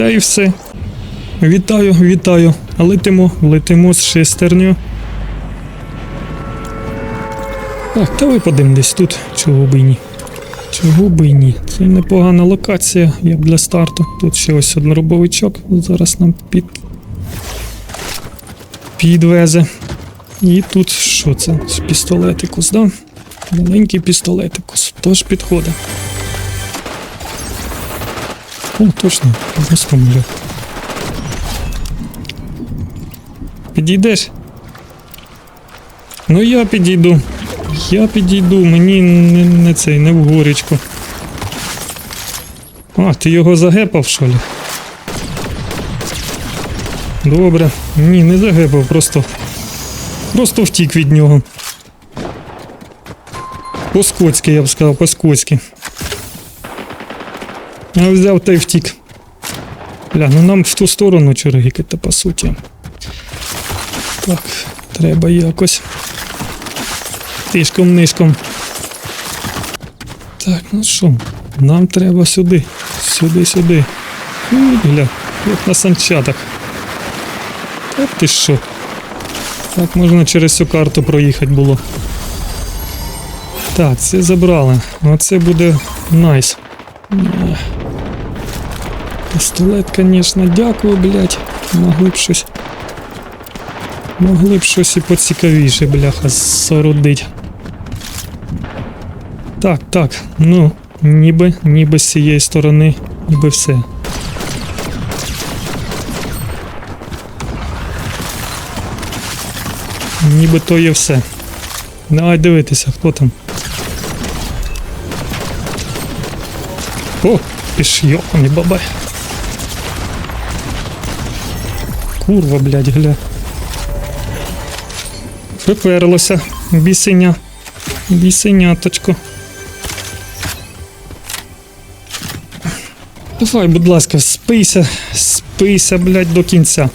Та і все. Вітаю, вітаю. Летимо, летимо з шестерню. Так, та випадемо десь тут, чого й ні. Чого й ні. Це непогана локація, як для старту. Тут ще ось один робовичок. Зараз нам під... підвезе. І тут що це? Пістолетикус, да? Маленький пістолетикус. Тож підходить. О, точно, бля. Підійдеш? Ну я підійду. Я підійду, мені не, не цей, не в горічку. А, ти його загепав, що ли? Добре. Ні, не загепав, просто. Просто втік від нього. По-скотськи, я б сказав, по-скотськи. А взяв та й втік. Бля, ну нам в ту сторону чергикати, по суті. Так, треба якось. Тишком нишком. Так, ну що, нам треба сюди. Сюди, сюди. Ой, Гля, як на санчатах. Та ти що? Так можна через всю карту проїхати було. Так, це забрали. Оце буде найс. Ех. Пістолет, звісно, дякую, блядь. Могли б щось. Могли б щось і поцікавіше, бляха, соорудить. Так, так, ну, ніби, ніби з цієї сторони, ніби все. Ніби то є все. Давай дивитися, хто там. О, піш йоханий бабай. Курва, блядь, гля. Приперлося. Бісеня. Бісеняточко. Давай, будь ласка, спийся, спийся, блядь, до кінця.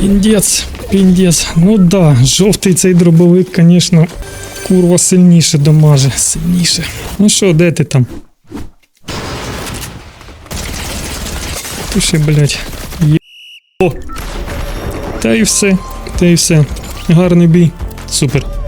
Піндець, піндець. Ну да, жовтий цей дробовик, звісно, курва сильніше дамаже, сильніше. Ну що, де ти там? Пиши, блядь. Є... О! Та і все, та і все. Гарний бій. Супер.